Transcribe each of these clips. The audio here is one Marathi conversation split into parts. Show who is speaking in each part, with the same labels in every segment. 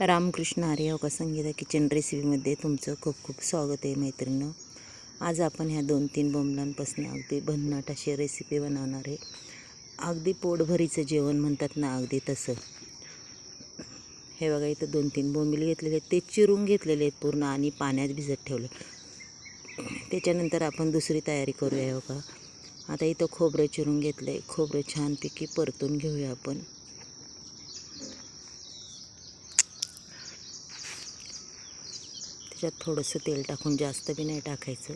Speaker 1: रामकृष्ण आर्य योगा संगीता किचन रेसिपीमध्ये तुमचं खूप खूप स्वागत आहे मैत्रिणीनं आज आपण ह्या दोन तीन बोंबलांपासून अगदी भन्नाट अशी रेसिपी बनवणार आहे. अगदी पोटभरीचं जेवण म्हणतात ना अगदी तसं. हे बघा इथं दोन तीन बोंबील घेतलेले आहेत. ते चिरून घेतलेले आहेत पूर्ण आणि पाण्यात भिजत ठेवले. त्याच्यानंतर आपण दुसरी तयारी करूया हो का आता इथं खोबरं चिरून घेतलं आहे खोबरं छानपैकी परतून घेऊया आपण. त्याच्यात थोडंसं तेल टाकून जास्त बी नाही टाकायचं.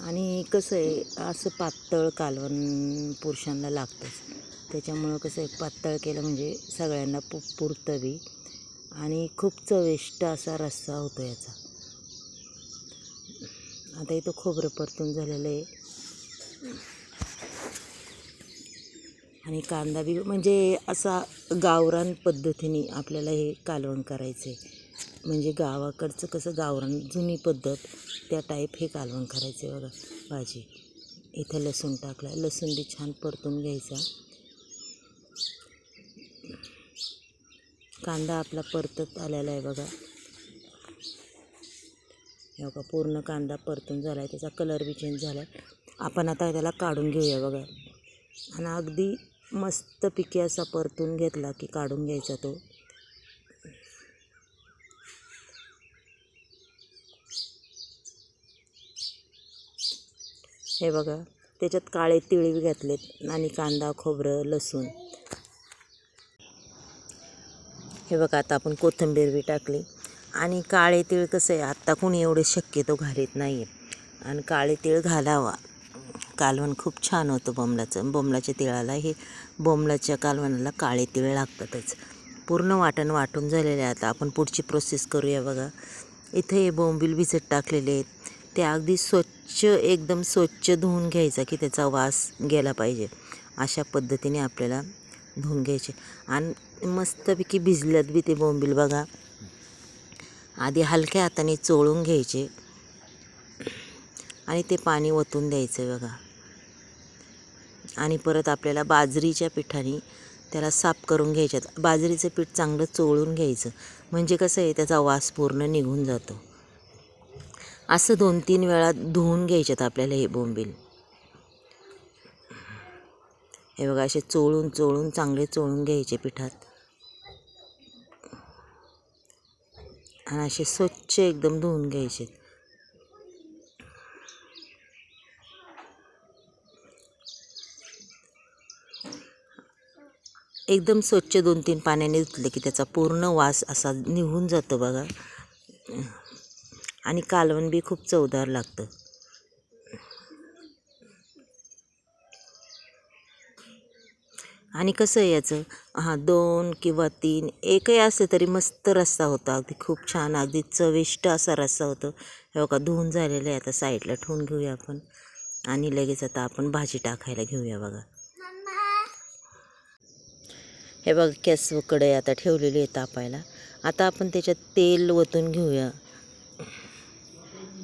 Speaker 1: आणि कसं आहे असं पातळ कालवण पुरुषांना लागतंच. त्याच्यामुळं कसं आहे पातळ केलं म्हणजे सगळ्यांना पु पुरतं बी. आणि खूप चविष्ट असा रस्सा होतो याचा. आता इथं खोबरं परतून झालेलं आहे. आणि कांदा बी म्हणजे असा गावरान पद्धतीने आपल्याला हे कालवण करायचं. आहे म्हणजे गावाकडचं कसं गावरान जुनी पद्धत त्या टाईप हे कालवण करायचं आहे बघा भाजी. इथं लसूण टाकला लसूण बी छान परतून घ्यायचा. कांदा आपला परतत आलेला आहे बघा. हे बघा पूर्ण कांदा परतून झाला आहे त्याचा कलर बी चेंज झाला आहे आपण आता त्याला काढून घेऊया बघा. आणि अगदी मस्त पिके असा परतून घेतला की काढून घ्यायचा तो. हे बघा त्याच्यात काळे तिळ बी घातलेत आणि कांदा खोबरं लसूण. हे बघा आता आपण कोथिंबीर बी टाकली. आणि काळे तीळ कसं आहे आत्ता कोणी एवढे शक्यतो घालीत नाही आहे आणि काळे तीळ घालावा. कालवण खूप छान होतं बोंबलाचं बोंबलाच्या तिळाला हे बोंबलाच्या कालवणाला काळे तिळ लागतातच. पूर्ण वाटण वाटून झालेले आहे आता आपण पुढची प्रोसेस करूया बघा. इथे हे बोंबील भिजत टाकलेले आहेत. ते अगदी स्वच्छ एकदम स्वच्छ धुवून घ्यायचा की त्याचा वास गेला पाहिजे. अशा पद्धतीने आपल्याला धुवून घ्यायचे. आणि मस्तपैकी भिजल्यात बी ते बोंबील बघा. आधी हलक्या हाताने चोळून घ्यायचे. आणि ते पाणी ओतून द्यायचं बघा. आणि परत आपल्याला बाजरीच्या पिठाने त्याला साफ करून घ्यायच्यात. बाजरीचं पीठ चांगलं चोळून घ्यायचं. म्हणजे कसं आहे त्याचा वास पूर्ण निघून जातो. असं दोन तीन वेळा धुवून घ्यायच्यात आपल्याला हे बोंबील. हे बघा असे चोळून चोळून चांगले चोळून घ्यायचे पिठात. आणि असे स्वच्छ एकदम धुवून घ्यायचे एकदम स्वच्छ दोन तीन पाण्याने धुतले की त्याचा पूर्ण वास असा निघून जातो बघा. आणि कालवण बी खूप चवदार लागतं. आणि कसं आहे याचं? हां दोन किंवा तीन एकही असलं तरी मस्त रस्सा होता. अगदी खूप छान अगदी चविष्ट असा रस्सा होतो. हे बघा धुवून झालेलं आहे. आता साईडला ठेवून घेऊया आपण. आणि लगेच आता आपण भाजी टाकायला घेऊया बघा. हे बघा गॅस कढई आता ठेवलेली आहे तापायला. आता आपण त्याच्यात तेल ओतून घेऊया.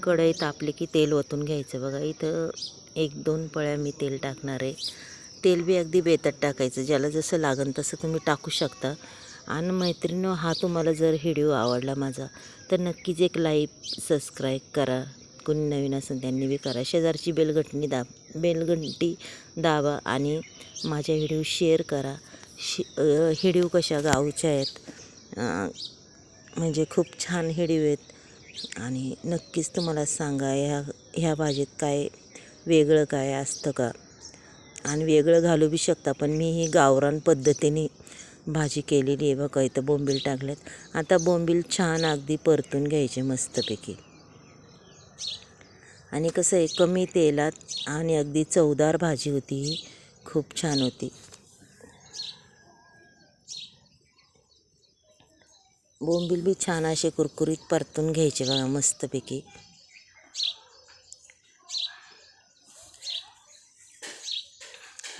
Speaker 1: कढई तापली की तेल ओतून घ्यायचं. बघा इथं एक दोन पळ्या मी तेल टाकणार आहे. तेल बी अगदी बेतात टाकायचं. ज्याला जसं लागन तसं तुम्ही टाकू शकता. आणि मैत्रिणी हा तुम्हाला जर व्हिडिओ आवडला माझा तर नक्कीच एक लाईक सबस्क्राईब करा. कोणी नवीन असेल त्यांनी बी करा. शेजारची बेलगटणी दाब बेलगंटी दाबा आणि माझ्या व्हिडिओ शेअर करा. शि हिडीव कशा गावच्या आहेत म्हणजे खूप छान हिडीव आहेत. आणि नक्कीच तुम्हाला सांगा ह्या ह्या भाजीत काय वेगळं काय असतं का? आणि वेगळं घालू बी शकता पण मी ही गावरान पद्धतीने भाजी केलेली आहे बघा इथं बोंबील टाकलेत. आता बोंबील छान अगदी परतून घ्यायचे मस्तपैकी. आणि कसं आहे कमी तेलात आणि अगदी चवदार भाजी होती ही खूप छान होती. बोंबील बी छान असे कुरकुरीत परतून घ्यायचे बघा मस्तपैकी.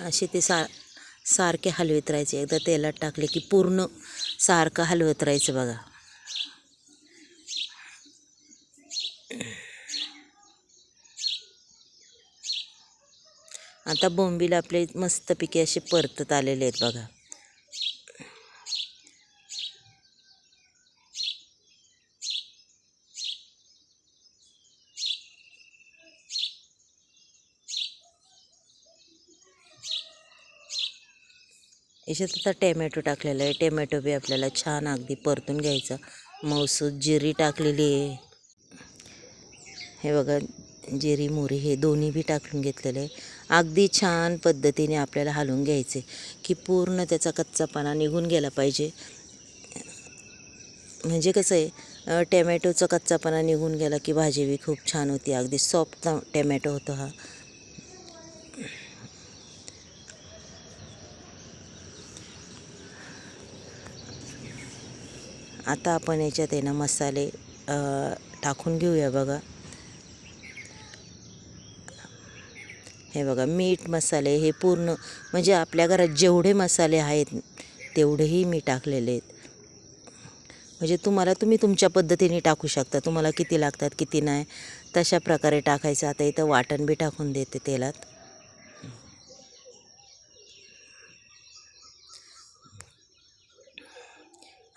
Speaker 1: असे ते सा सारखे हलवत राहायचे. एकदा तेलात टाकले की पूर्ण सारखं हलवत राहायचं बघा. आता बोंबील आपले मस्तपैकी असे परतत आलेले आहेत बघा. याच्यात आता टॅमॅटो टाकलेला आहे. टॅमॅटो बी आपल्याला छान अगदी परतून घ्यायचा. मौसूद जिरी टाकलेली आहे. हे बघा जिरी मोरी हे दोन्ही बी टाकून घेतलेले आहे. अगदी छान पद्धतीने आपल्याला हलवून घ्यायचे की पूर्ण त्याचा कच्चापणा निघून गेला पाहिजे. म्हणजे कसं आहे अ, टॅमॅटोचा कच्चापणा निघून गेला की भाजी बी खूप छान होती. अगदी सॉफ्ट टॅमॅटो होतो हा. आता आपण याच्यात आहे ना मसाले टाकून घेऊया बघा. हे बघा मीठ मसाले हे पूर्ण म्हणजे आपल्या घरात जेवढे मसाले आहेत तेवढेही मी टाकलेले आहेत. म्हणजे तुम्हाला तुम्ही तुमच्या पद्धतीने टाकू शकता. तुम्हाला किती लागतात किती नाही तशा प्रकारे टाकायचं. आता इथं वाटण बी टाकून देते तेलात.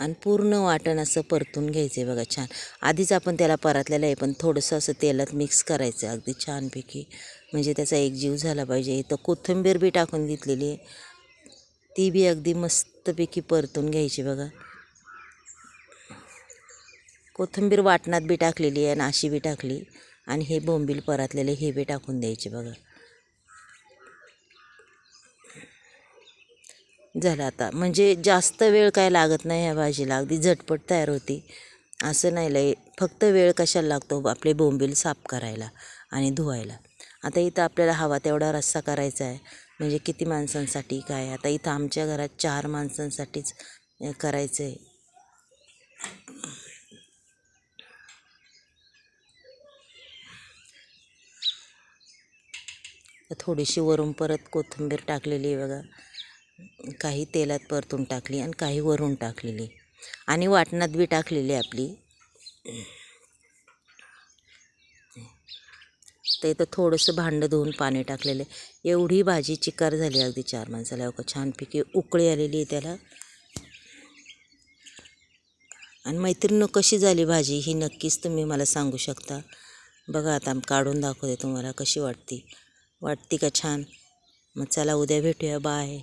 Speaker 1: आणि पूर्ण वाटण असं परतून घ्यायचं आहे बघा छान. आधीच आपण त्याला परतलेलं आहे पण थोडंसं असं तेलात मिक्स करायचं आहे अगदी छानपैकी. म्हणजे त्याचा एक जीव झाला पाहिजे. इथं कोथिंबीर बी टाकून घेतलेली आहे. ती बी अगदी मस्तपैकी परतून घ्यायची बघा. कोथिंबीर वाटणात बी टाकलेली आहे आणि अशी बी टाकली. आणि हे बोंबील परतलेले हे बी टाकून द्यायचे बघा. झालं आता. म्हणजे जास्त वेळ काय लागत नाही ह्या भाजीला. अगदी झटपट तयार होती. असं नाही लय. फक्त वेळ कशाला लागतो? आपले बोंबील साफ करायला आणि धुवायला. आता इथं आपल्याला हवा तेवढा रस्सा करायचा आहे. म्हणजे किती माणसांसाठी काय? आता इथं आमच्या घरात चार माणसांसाठीच करायचं आहे थोडीशी वरून परत कोथिंबीर टाकलेली आहे बघा. काही तेलात परतून टाकली आणि काही वरून टाकलेली. आणि वाटणात बी टाकलेली आहे आपली. तर इथं थोडंसं भांडं धुवून पाणी टाकलेलं आहे. एवढी भाजी चिकार झाली अगदी चार माणसाला. हो छानपैकी उकळी आलेली आहे त्याला. आणि मैत्रिणी कशी झाली भाजी ही नक्कीच तुम्ही मला सांगू शकता. बघा आता काढून दाखवते तुम्हाला कशी वाटते. वाटते का छान? मग चला उद्या भेटूया. बाय.